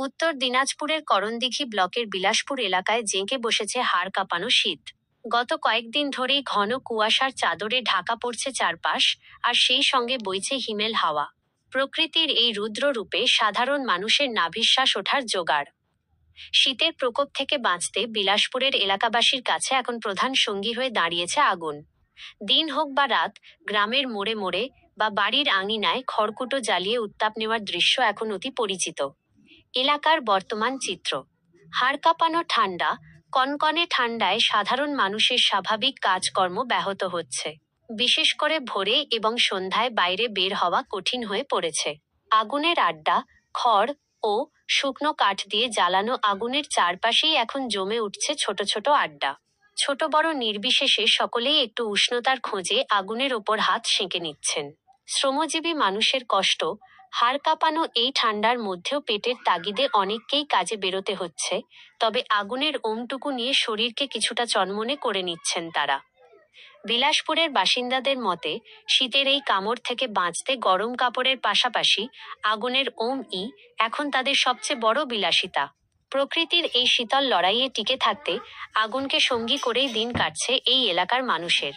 উত্তর দিনাজপুরের করণদিঘি ব্লকের বিলাসপুর এলাকায় জেঁকে বসেছে হাড় কাঁপানো শীত। গত কয়েকদিন ধরেই ঘন কুয়াশার চাদরে ঢাকা পড়ছে চারপাশ, আর সেই সঙ্গে বইছে হিমেল হাওয়া। প্রকৃতির এই রুদ্র রূপে সাধারণ মানুষের নাভিশ্বাস ওঠার জোগাড়। শীতের প্রকোপ থেকে বাঁচতে বিলাসপুরের এলাকাবাসীর কাছে এখন প্রধান সঙ্গী হয়ে দাঁড়িয়েছে আগুন। দিন হোক বা রাত, গ্রামের মোড়ে মোড়ে বা বাড়ির আঙিনায় খড়কুটো জ্বালিয়ে উত্তাপ নেওয়ার দৃশ্য এখন অতি পরিচিত। এলাকার বর্তমান চিত্র। হাড় কাঁপানো ঠান্ডা, কনকনে ঠান্ডায় সাধারণ মানুষের স্বাভাবিক কাজকর্ম ব্যাহত হচ্ছে। বিশেষ করে ভোরে এবং সন্ধ্যায় বাইরে বের হওয়া কঠিন হয়ে পড়েছে। আগুনের আড্ডা, খড় ও শুকনো কাঠ দিয়ে জ্বালানো আগুনের চারপাশেই এখন জমে উঠছে ছোট ছোট আড্ডা। ছোট বড় নির্বিশেষে সকলেই একটু উষ্ণতার খোঁজে আগুনের ওপর হাত সেঁকে নিচ্ছেন। শ্রমজীবী মানুষের কষ্ট, হাড় কাঁপানো এই ঠান্ডার মধ্যেও পেটের তাগিদে অনেককেই কাজে বেরোতে হচ্ছে, তবে আগুনের ওমটুকু নিয়ে শরীরকে কিছুটা চনমনে করে নিচ্ছেন তারা। বিলাসপুরের বাসিন্দাদের মতে, শীতের এই কামড় থেকে বাঁচতে গরম কাপড়ের পাশাপাশি আগুনের ওম ই এখন তাদের সবচেয়ে বড় বিলাসিতা। প্রকৃতির এই শীতল লড়াইয়ে টিকে থাকতে আগুনকে সঙ্গী করেই দিন কাটছে এই এলাকার মানুষের।